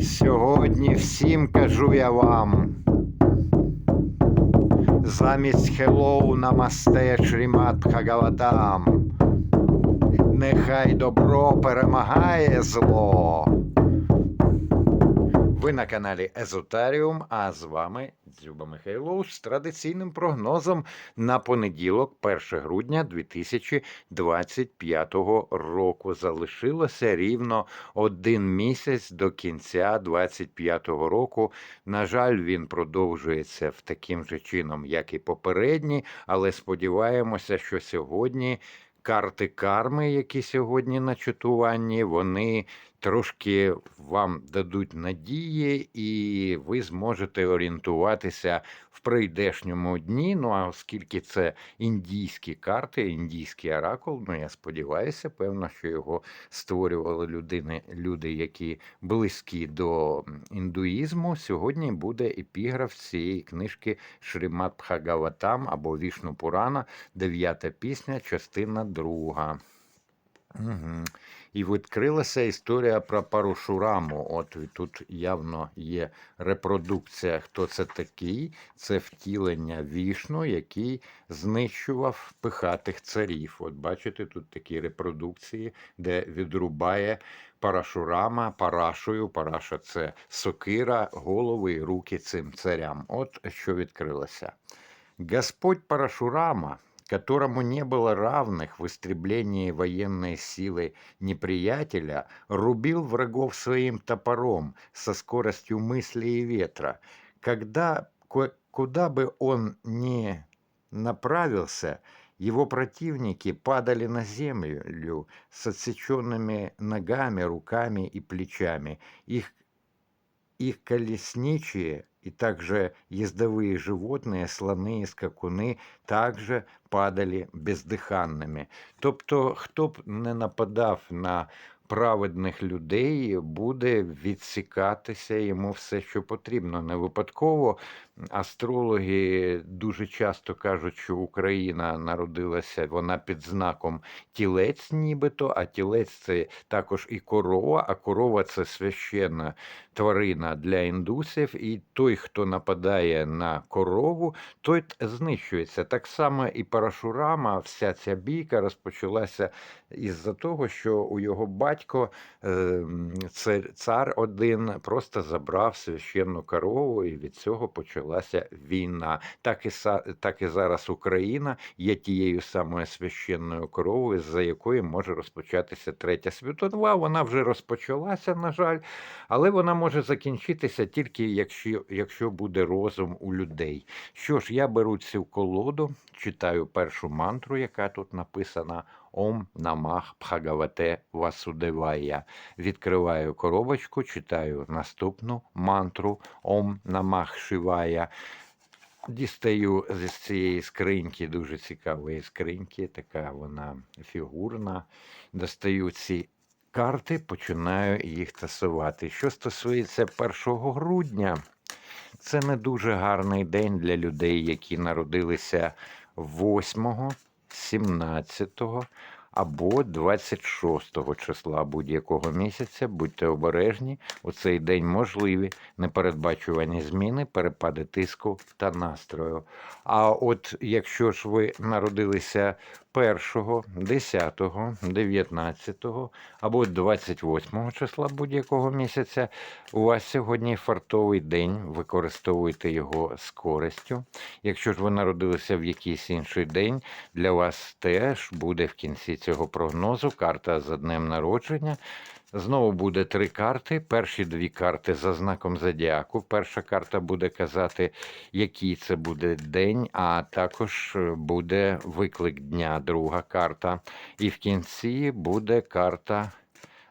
Сьогодні всім кажу я вам. Замість Хеллоу намасте Шрімат Бхагаватам. Нехай добро перемагає зло. Ви на каналі Езотаріум, а з вами Дзюба Михайлов з традиційним прогнозом на понеділок, 1 грудня 2025 року. Залишилося рівно один місяць до кінця 2025 року. На жаль, він продовжується в таким же чином, як і попередній, але сподіваємося, що сьогодні. Карти карми, які сьогодні на чатуванні, вони трошки вам дадуть надії, і ви зможете орієнтуватися в прийдешньому дні. Ну а оскільки це індійські карти, індійський оракул, ну я сподіваюся, певно, що його створювали людини, люди, які близькі до індуїзму. Сьогодні буде епіграф цієї книжки Шримат Бхагаватам або Вішну Пурана, дев'ята пісня, частина друга. Угу. І відкрилася історія про Парушураму. От тут явно є репродукція. Хто це такий? Це втілення вішну, який знищував пихатих царів. От бачите, тут такі репродукції, де відрубає Парашурама парашою. Параша це сокира, голови і руки цим царям. От що відкрилося. Господь Парашурама которому не было равных в истреблении военной силы неприятеля, рубил врагов своим топором со скоростью мысли и ветра. Когда, куда бы он ни направился, его противники падали на землю с отсеченными ногами, руками и плечами. Их, их колесничие и также ездовые животные, слоны и скакуни, также падали бездиханними. Тобто, хто б не нападав на праведних людей, буде відсікатися йому все, що потрібно. Не випадково астрологи дуже часто кажуть, що Україна народилася вона під знаком тілець, нібито, а тілець це також і корова, а корова це священна тварина для індусів, і той, хто нападає на корову, той знищується. Так само і Парашурама, вся ця бійка розпочалася із-за того, що у його батько ем, цар один просто забрав священну корову, і від цього почалася війна. Так і так і зараз Україна є тією самою священною коровою, за якої може розпочатися третя світова. Вона вже розпочалася, на жаль, але вона може закінчитися тільки якщо, якщо буде розум у людей. Що ж, я беру цю колоду, читаю першу мантру, яка тут написана. Ом намах Бхагавате Васудевая. Відкриваю коробочку, читаю наступну мантру Ом намах Шивая. Дістаю з цієї скриньки, дуже цікавої скриньки, така вона фігурна. Достаю ці карти, починаю їх тасувати. Що стосується 1 грудня, це не дуже гарний день для людей, які народилися 8, 17 або 26 числа будь-якого місяця. Будьте обережні, у цей день можливі непередбачувані зміни, перепади тиску та настрою. А от якщо ж ви народилися 1, 10, 19 або 28 числа будь-якого місяця, у вас сьогодні фартовий день, використовуйте його з користю. Якщо ж ви народилися в якийсь інший день, для вас теж буде в кінці цього прогнозу карта за днем народження. Знову буде три карти. Перші дві карти за знаком зодіаку. Перша карта буде казати, який це буде день, а також буде виклик дня, друга карта. І в кінці буде карта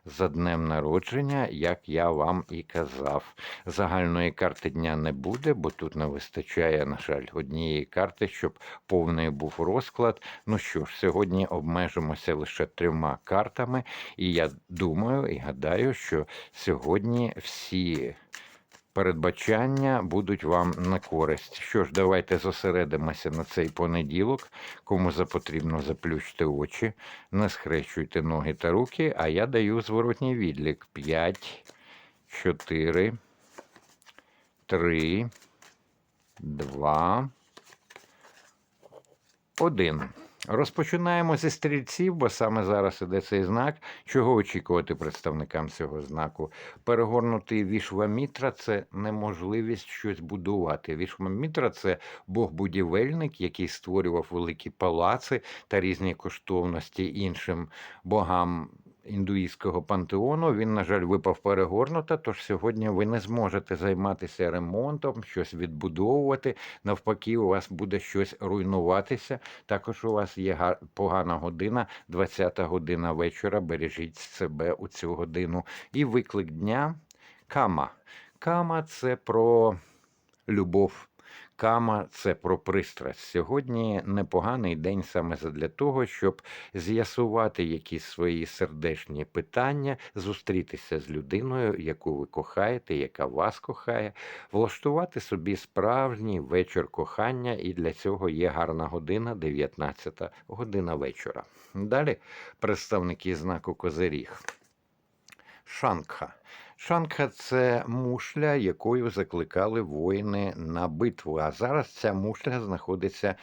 за днем народження, як я вам і казав. Загальної карти дня не буде, бо тут не вистачає, на жаль, однієї карти, щоб повний був розклад. Ну що ж, сьогодні обмежимося лише трьома картами, і я думаю і гадаю, що сьогодні всі передбачання будуть вам на користь. Що ж, давайте зосередимося на цей понеділок. Кому запотрібно, заплющте очі, не схрещуйте ноги та руки, а я даю зворотній відлік. 5, 4, 3, 2, 1. Розпочинаємо зі стрільців, бо саме зараз іде цей знак. Чого очікувати представникам цього знаку? Перегорнутий вішвамітра це неможливість щось будувати. Вішвамітра це бог-будівельник, який створював великі палаци та різні коштовності іншим богам. Індуїзького пантеону він, на жаль, випав перегорнута. Тож сьогодні ви не зможете займатися ремонтом, щось відбудовувати. Навпаки, у вас буде щось руйнуватися. Також у вас є погана година, 20-та година вечора. Бережіть себе у цю годину. І виклик дня кама. Кама це про любов. Кама це про пристрасть. Сьогодні непоганий день саме задля того, щоб з'ясувати якісь свої сердечні питання, зустрітися з людиною, яку ви кохаєте, яка вас кохає, влаштувати собі справжній вечір кохання, і для цього є гарна година, 19 година вечора. Далі представники знаку Козиріг. Шангха. Шангха це мушля, якою закликали воїни на битву. А зараз ця мушля знаходиться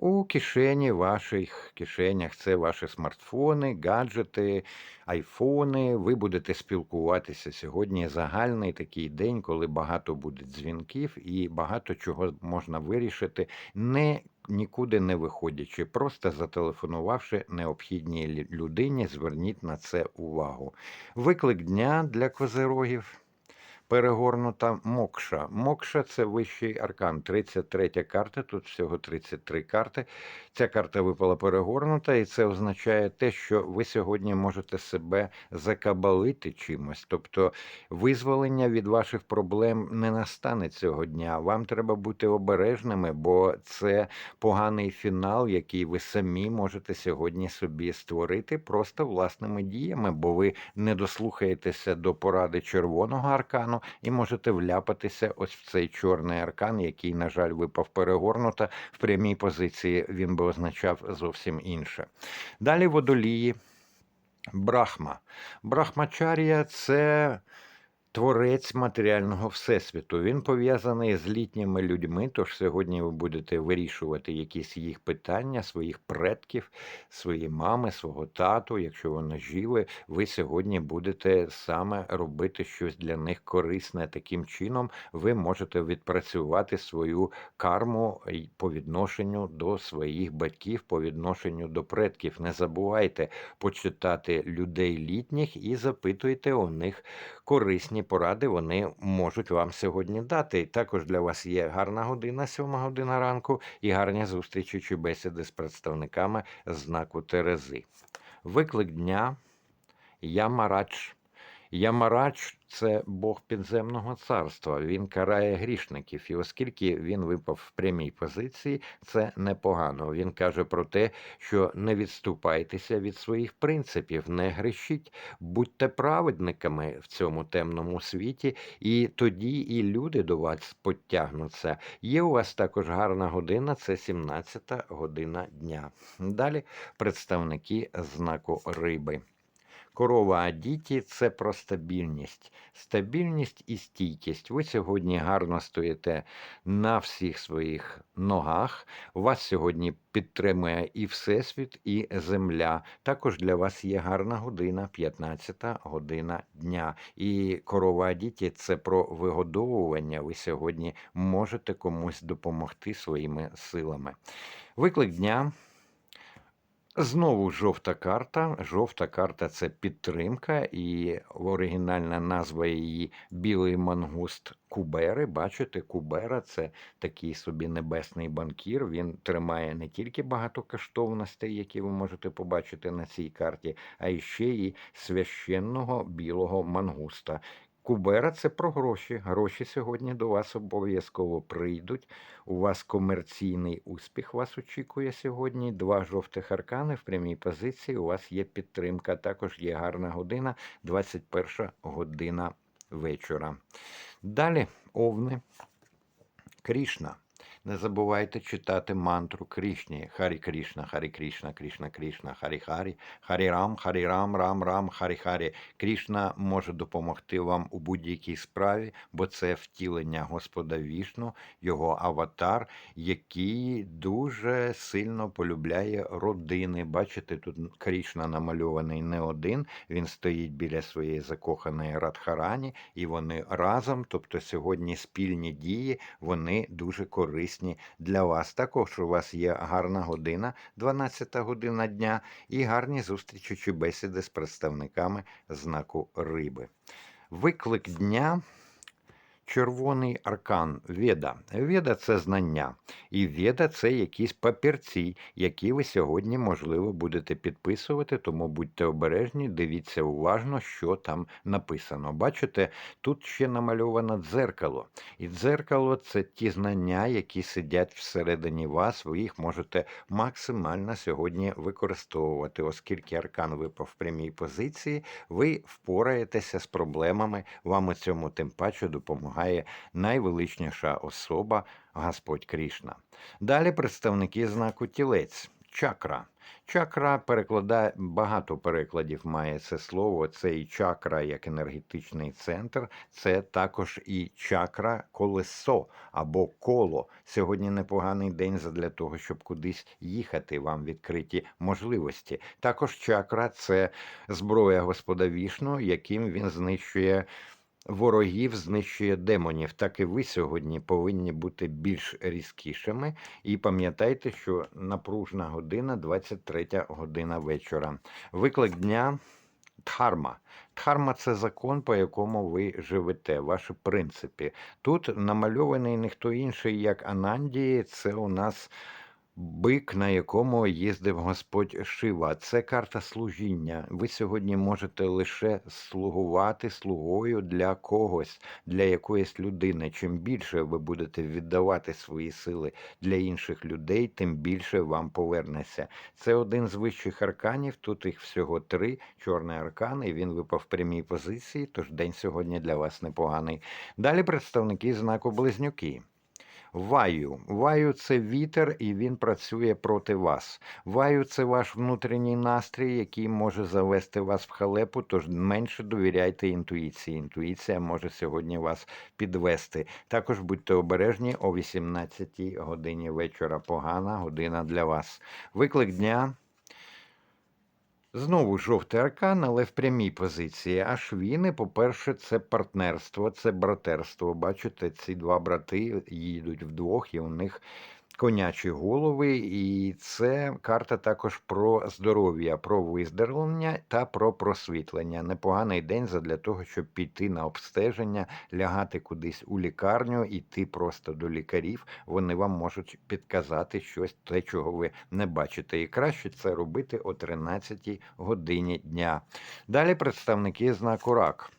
у кишені ваших кишенях. Це ваші смартфони, гаджети, айфони. Ви будете спілкуватися сьогодні. Загальний такий день, коли багато буде дзвінків і багато чого можна вирішити, не нікуди не виходячи, просто зателефонувавши необхідній людині, зверніть на це увагу. Виклик дня для козирогів. Перегорнута мокша. Мокша це вищий аркан. 33 карта. Тут всього 33 карти. Ця карта випала перегорнута, і це означає те, що ви сьогодні можете себе закабалити чимось. Тобто визволення від ваших проблем не настане цього дня. Вам треба бути обережними, бо це поганий фінал, який ви самі можете сьогодні собі створити просто власними діями, бо ви не дослухаєтеся до поради червоного аркану і можете вляпатися ось в цей чорний аркан, який, на жаль, випав перегорнуто в прямій позиції. Він би означав зовсім інше. Далі водолії. Брахма. Брахмачарія це творець матеріального всесвіту. Він пов'язаний з літніми людьми. Тож сьогодні ви будете вирішувати якісь їх питання, своїх предків, свої мами, свого тату. Якщо вони живі, ви сьогодні будете саме робити щось для них корисне. Таким чином, ви можете відпрацювати свою карму по відношенню до своїх батьків, по відношенню до предків. Не забувайте почитати людей літніх і запитуйте у них корисні поради вони можуть вам сьогодні дати. Також для вас є гарна година, сьома година ранку, і гарні зустрічі чи бесіди з представниками знаку Терези. Виклик дня Ямарач. Ямарач це Бог підземного царства. Він карає грішників, і оскільки він випав в прямій позиції, це непогано. Він каже про те, що не відступайтеся від своїх принципів, не грішіть, будьте праведниками в цьому темному світі, і тоді і люди до вас потягнуться. Є у вас також гарна година, це 17 година дня. Далі представники знаку риби. Корова Адіті це про стабільність. Стабільність і стійкість. Ви сьогодні гарно стоїте на всіх своїх ногах. Вас сьогодні підтримує і Всесвіт, і Земля. Також для вас є гарна година, 15-та година дня. І корова Адіті це про вигодовування. Ви сьогодні можете комусь допомогти своїми силами. Виклик дня. Знову жовта карта. Жовта карта це підтримка, і оригінальна назва її білий мангуст Кубери. Бачите, Кубера це такий собі небесний банкір. Він тримає не тільки багато коштовностей, які ви можете побачити на цій карті, а і ще й священного білого мангуста. Кубера це про гроші. Гроші сьогодні до вас обов'язково прийдуть. У вас комерційний успіх вас очікує сьогодні. Два жовтих аркани в прямій позиції. У вас є підтримка. Також є гарна година, 21 година вечора. Далі овни. Крішна. Не забувайте читати мантру Крішні. Харі Крішна, Харі Крішна, Крішна Крішна, Харі Харі, Харі Рам, Харі Рам, Рам Рам, Харі Харі. Крішна може допомогти вам у будь-якій справі, бо це втілення Господа Вішну, його аватар, який дуже сильно полюбляє родини. Бачите, тут Крішна намальований не один. Він стоїть біля своєї закоханої Радхарані, і вони разом, тобто сьогодні спільні дії, вони дуже корисні для вас. Також у вас є гарна година, 12 година дня, і гарні зустрічі чи бесіди з представниками знаку риби. Виклик дня. Червоний аркан Веда. Веда це знання. І Веда це якісь папірці, які ви сьогодні, можливо, будете підписувати, тому будьте обережні, дивіться уважно, що там написано. Бачите, тут ще намальовано дзеркало. І дзеркало це ті знання, які сидять всередині вас. Ви їх можете максимально сьогодні використовувати, оскільки аркан випав в прямій позиції, ви впораєтеся з проблемами. Вам у цьому тим паче допомагає найвеличніша особа Господь Крішна. Далі представники знаку тілець. Чакра. Чакра перекладає багато перекладів має це слово. Це і чакра як енергетичний центр, це також і чакра колесо або коло. Сьогодні непоганий день для того, щоб кудись їхати. Вам відкриті можливості. Також чакра це зброя Господа Вішну, яким він знищує ворогів знищує демонів, так і ви сьогодні повинні бути більш різкішими. І пам'ятайте, що напружна година 23 година вечора. Виклик дня. Дхарма. Дхарма це закон, по якому ви живете, ваші принципи. Тут намальований ніхто інший, як Анандії, це у нас Бик, на якому їздив Господь Шива, це карта служіння. Ви сьогодні можете лише слугувати слугою для когось, для якоїсь людини. Чим більше ви будете віддавати свої сили для інших людей, тим більше вам повернеться. Це один з вищих арканів. Тут їх всього три. Чорний аркан, і він випав в прямій позиції. Тож день сьогодні для вас непоганий. Далі представники знаку Близнюки. Ваю. Ваю це вітер, і він працює проти вас. Ваю це ваш внутрішній настрій, який може завести вас в халепу, тож менше довіряйте інтуїції. Інтуїція може сьогодні вас підвести. Також будьте обережні о 18 годині вечора. Погана година для вас. Виклик дня. Знову жовтий аркан, але в прямій позиції. А швіни, по-перше, це партнерство, це братерство. Бачите, ці два брати їдуть вдвох, і у них конячі голови, і це карта також про здоров'я, про виздоровлення та про просвітлення. Непоганий день для того, щоб піти на обстеження, лягати кудись у лікарню, іти просто до лікарів. Вони вам можуть підказати щось, те, чого ви не бачите. І краще це робити о 13 годині дня. Далі представники знаку рак.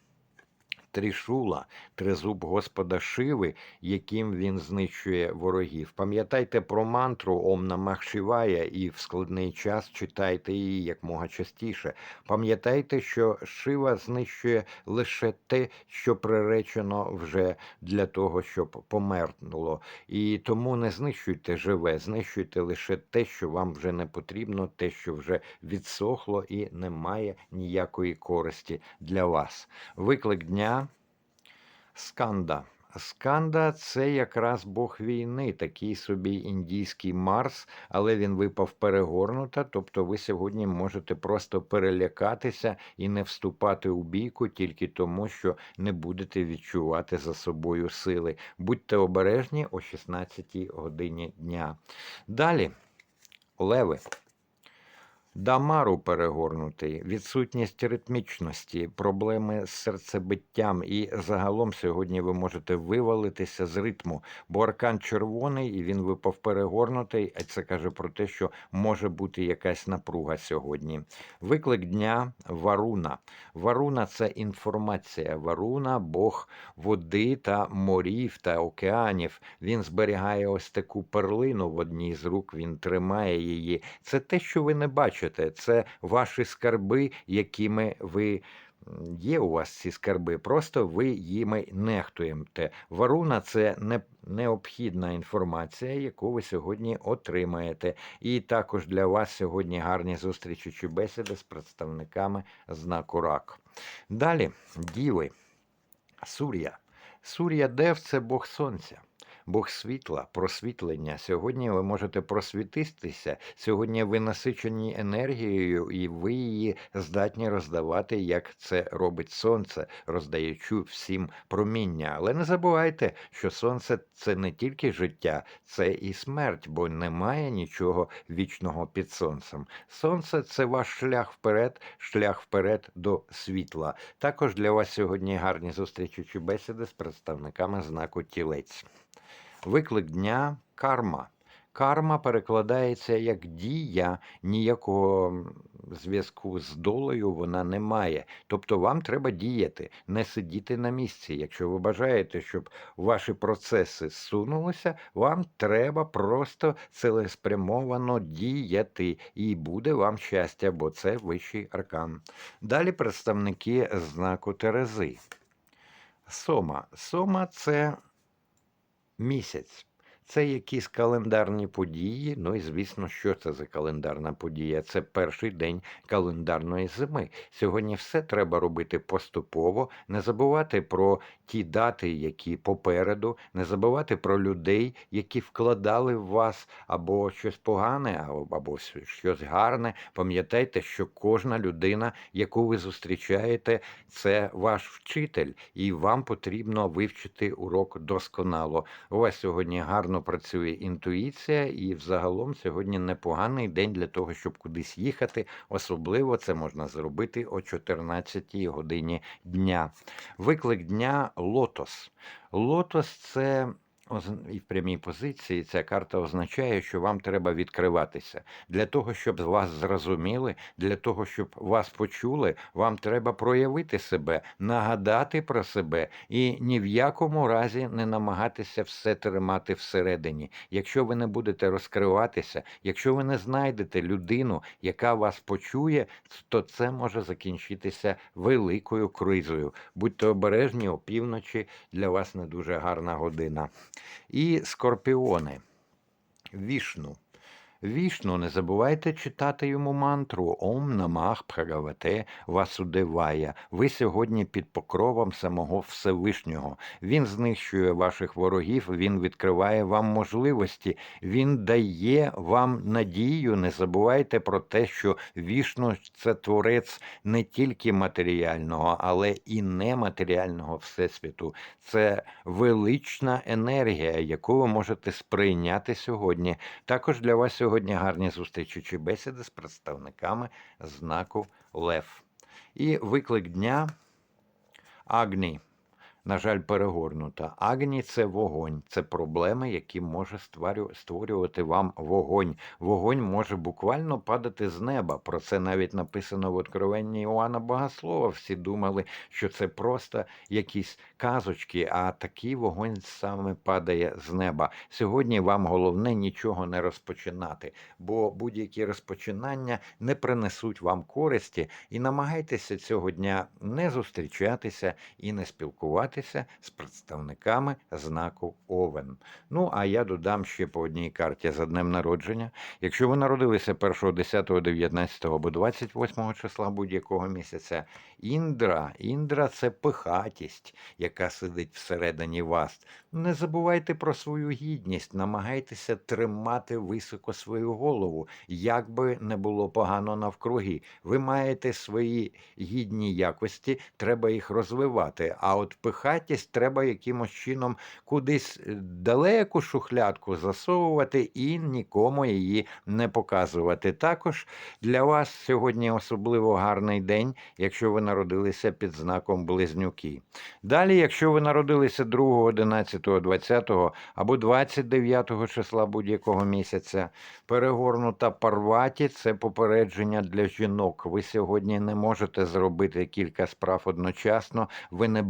Трішула, тризуб Господа Шиви, яким він знищує ворогів. Пам'ятайте про мантру Ом Намах і в складний час читайте її якмога частіше. Пам'ятайте, що Шива знищує лише те, що приречено вже для того, щоб помернуло. І тому не знищуйте живе, знищуйте лише те, що вам вже не потрібно, те, що вже відсохло і не має ніякої користі для вас. Виклик дня. Сканда. Сканда це якраз Бог війни, такий собі індійський Марс, але він випав перегорнута. Тобто ви сьогодні можете просто перелякатися і не вступати у бійку тільки тому, що не будете відчувати за собою сили. Будьте обережні о 16 годині дня. Далі, леви. Дамару перегорнутий, відсутність ритмічності, проблеми з серцебиттям, і загалом сьогодні ви можете вивалитися з ритму, бо аркан червоний і він випав перегорнутий, а це каже про те, що може бути якась напруга сьогодні. Виклик дня Варуна. Варуна це інформація. Варуна, Бог води та морів та океанів. Він зберігає ось таку перлину в одній з рук, він тримає її. Це те, що ви не бачите бачите, це ваші скарби, якими ви Є у вас ці скарби, просто ви їми нехтуєте. Варуна це не, необхідна інформація, яку ви сьогодні отримаєте. І також для вас сьогодні гарні зустрічі чи бесіди з представниками знаку рак. Далі, діви, Сур'я. Сур'я Дев це Бог Сонця. Бог світла, просвітлення. Сьогодні ви можете просвітитися. Сьогодні ви насичені енергією, і ви її здатні роздавати, як це робить сонце, роздаючи всім проміння. Але не забувайте, що сонце це не тільки життя, це і смерть, бо немає нічого вічного під сонцем. Сонце це ваш шлях вперед, шлях вперед до світла. Також для вас сьогодні гарні зустрічі чи бесіди з представниками знаку тілець. Виклик дня карма. Карма перекладається як дія, ніякого зв'язку з долею вона не має. Тобто вам треба діяти, не сидіти на місці. Якщо ви бажаєте, щоб ваші процеси зсунулися, вам треба просто цілеспрямовано діяти, і буде вам щастя, бо це вищий аркан. Далі представники знаку Терези. Сома. Сома це місяць. Це якісь календарні події. Ну і звісно, що це за календарна подія? Це перший день календарної зими. Сьогодні все треба робити поступово, не забувати про ті дати, які попереду, не забувати про людей, які вкладали в вас або щось погане, або- щось гарне. Пам'ятайте, що кожна людина, яку ви зустрічаєте, це ваш вчитель, і вам потрібно вивчити урок досконало. У вас сьогодні гарно працює інтуїція, і взагалом сьогодні непоганий день для того, щоб кудись їхати. Особливо це можна зробити о 14 годині дня. Виклик дня лотос. Лотос це. І в прямій позиції ця карта означає, що вам треба відкриватися. Для того, щоб вас зрозуміли, для того, щоб вас почули, вам треба проявити себе, нагадати про себе і ні в якому разі не намагатися все тримати всередині. Якщо ви не будете розкриватися, якщо ви не знайдете людину, яка вас почує, то це може закінчитися великою кризою. Будьте обережні, опівночі для вас не дуже гарна година. І скорпіони. Вішну. Вішну, не забувайте читати йому мантру Ом намах Прагавате Васудевая. Ви сьогодні під покровом самого Всевишнього. Він знищує ваших ворогів, він відкриває вам можливості, він дає вам надію. Не забувайте про те, що Вішну це творець не тільки матеріального, але і нематеріального всесвіту. Це велична енергія, яку ви можете сприйняти сьогодні. Також для вас сьогодні гарні зустрічі чи бесіди з представниками знаку Лев. І виклик дня Агні. На жаль, перегорнута. Агні це вогонь, це проблеми, які може створювати вам вогонь. Вогонь може буквально падати з неба. Про це навіть написано в Откровенні Іоанна Богослова. Всі думали, що це просто якісь казочки, а такий вогонь саме падає з неба. Сьогодні вам головне нічого не розпочинати, бо будь-які розпочинання не принесуть вам користі, і намагайтеся цього дня не зустрічатися і не спілкуватися з представниками знаку Овен. Ну, а я додам ще по одній карті за днем народження. Якщо ви народилися 1, 10, 19 або 28 числа будь-якого місяця, Індра, Індра це пихатість, яка сидить всередині вас. Не забувайте про свою гідність, намагайтеся тримати високо свою голову, як би не було погано навкруги. Ви маєте свої гідні якості, треба їх розвивати. А от пихатість треба якимось чином кудись е, далеку шухлядку засовувати і нікому її не показувати. Також для вас сьогодні особливо гарний день, якщо ви народилися під знаком близнюки. Далі, якщо ви народилися 2, 11 20 або 29 числа будь-якого місяця. Перегорнута парваті це попередження для жінок. Ви сьогодні не можете зробити кілька справ одночасно. Ви не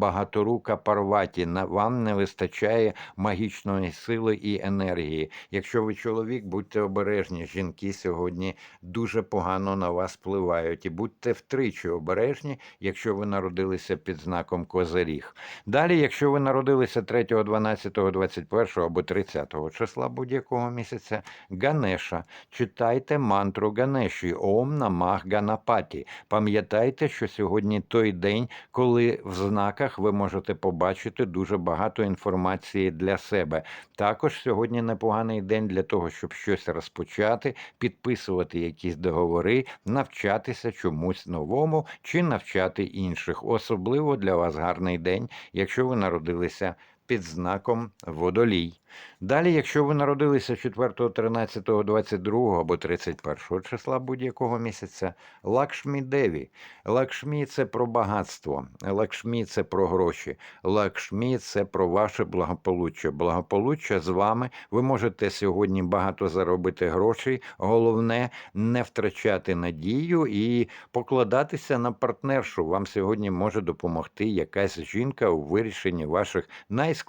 багаторука парваті. Вам не вистачає магічної сили і енергії. Якщо ви чоловік, будьте обережні. Жінки сьогодні дуже погано на вас впливають. І будьте втричі обережні, якщо ви народилися під знаком Козиріг. Далі, якщо ви народилися 3, 12, 21 або 30 числа будь-якого місяця, Ганеша, читайте мантру Ганеші Ом Намах Ганапаті. Пам'ятайте, що сьогодні той день, коли в знаках ви можете побачити дуже багато інформації для себе. Також сьогодні непоганий день для того, щоб щось розпочати, підписувати якісь договори, навчатися чомусь новому чи навчати інших. Особливо для вас гарний день, якщо ви народилися під знаком водолій. Далі, якщо ви народилися 4, 13, 22 або 31 числа будь-якого місяця, Лакшмі Деві. Лакшмі це про багатство, Лакшмі це про гроші, Лакшмі це про ваше благополуччя. Благополуччя з вами. Ви можете сьогодні багато заробити грошей. Головне не втрачати надію і покладатися на партнершу. Вам сьогодні може допомогти якась жінка у вирішенні ваших найскладніших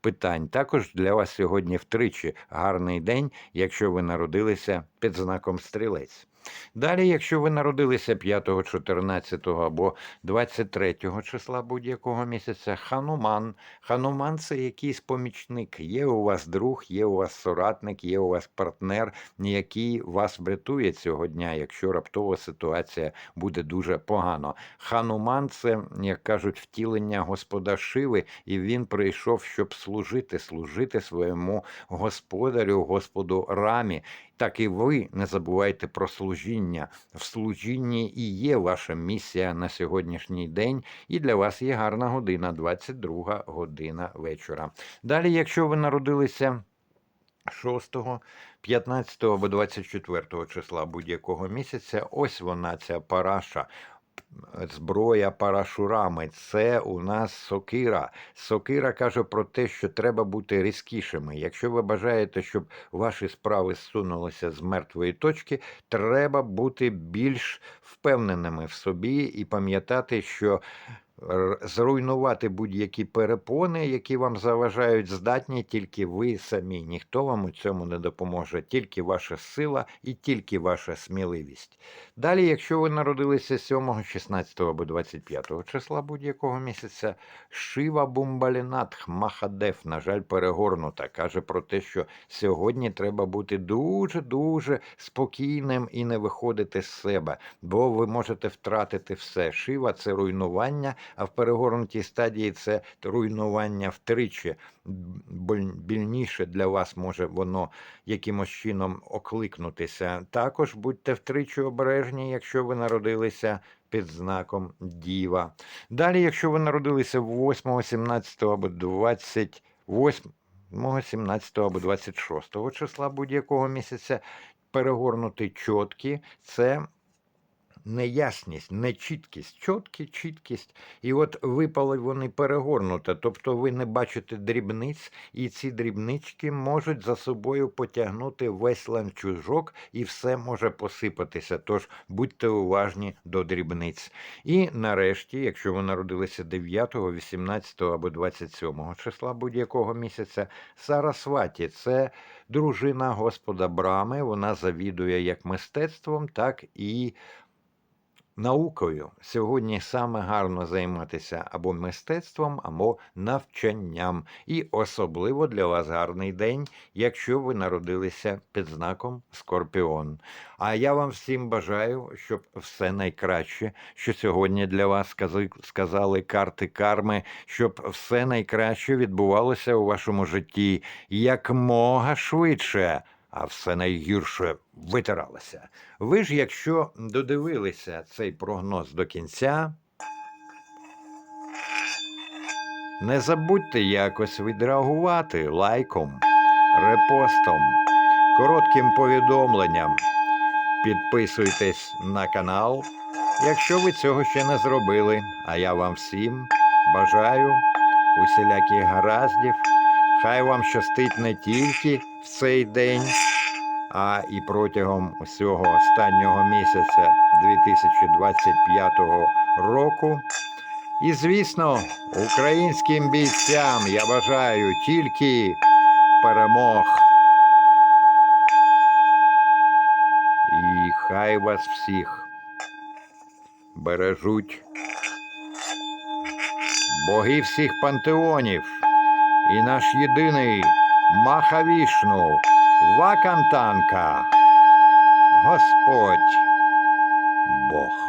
питань. Також для вас сьогодні втричі гарний день, якщо ви народилися під знаком стрілець. Далі, якщо ви народилися 5, 14 або 23 числа будь-якого місяця, хануман. Хануман це якийсь помічник. Є у вас друг, є у вас соратник, є у вас партнер, який вас врятує цього дня, якщо раптова ситуація буде дуже погано. Хануман це, як кажуть, втілення Господа Шиви, і він прийшов, щоб служити, служити своєму господарю, Господу Рамі. Так і ви не забувайте про служіння. В служінні і є ваша місія на сьогоднішній день, і для вас є гарна година, 22 година вечора. Далі, якщо ви народилися 6, 15 або 24 числа будь-якого місяця, ось вона, ця параша. Зброя парашурами, це у нас сокира. Сокира каже про те, що треба бути різкішими. Якщо ви бажаєте, щоб ваші справи зсунулися з мертвої точки, треба бути більш впевненими в собі і пам'ятати, що зруйнувати будь-які перепони, які вам заважають, здатні тільки ви самі. Ніхто вам у цьому не допоможе, тільки ваша сила і тільки ваша сміливість. Далі, якщо ви народилися 7, 16 або 25 числа будь-якого місяця, Шива Бумбалінатх Махадев, на жаль, перегорнута, каже про те, що сьогодні треба бути дуже-дуже спокійним і не виходити з себе, бо ви можете втратити все. Шива це руйнування, а в перегорнутій стадії це руйнування втричі. Більніше для вас може воно якимось чином окликнутися. Також будьте втричі обережні, якщо ви народилися під знаком Діва. Далі, якщо ви народилися 8, 17 або 28, 17 або 26 числа будь-якого місяця, перегорнути чотки, це неясність, нечіткість, чіткі, чіткість. І от випали вони перегорнуто, тобто ви не бачите дрібниць, і ці дрібнички можуть за собою потягнути весь ланцюжок, і все може посипатися. Тож будьте уважні до дрібниць. І нарешті, якщо ви народилися 9, 18 або 27 числа будь-якого місяця, Сарасваті це дружина Господа Брами. Вона завідує як мистецтвом, так і наукою. Сьогодні саме гарно займатися або мистецтвом, або навчанням. І особливо для вас гарний день, якщо ви народилися під знаком Скорпіон. А я вам всім бажаю, щоб все найкраще, що сьогодні для вас сказали карти карми, щоб все найкраще відбувалося у вашому житті якмога швидше. А все найгірше витиралося. Ви ж, якщо додивилися цей прогноз до кінця, не забудьте якось відреагувати лайком, репостом, коротким повідомленням. Підписуйтесь на канал, якщо ви цього ще не зробили. А я вам всім бажаю усіляких гараздів. Хай вам щастить не тільки в цей день, а і протягом усього останнього місяця 2025 року. І, звісно, українським бійцям я бажаю тільки перемог. І хай вас всіх бережуть боги всіх пантеонів і наш єдиний Махавішну, Вакантанка, Господь Бог.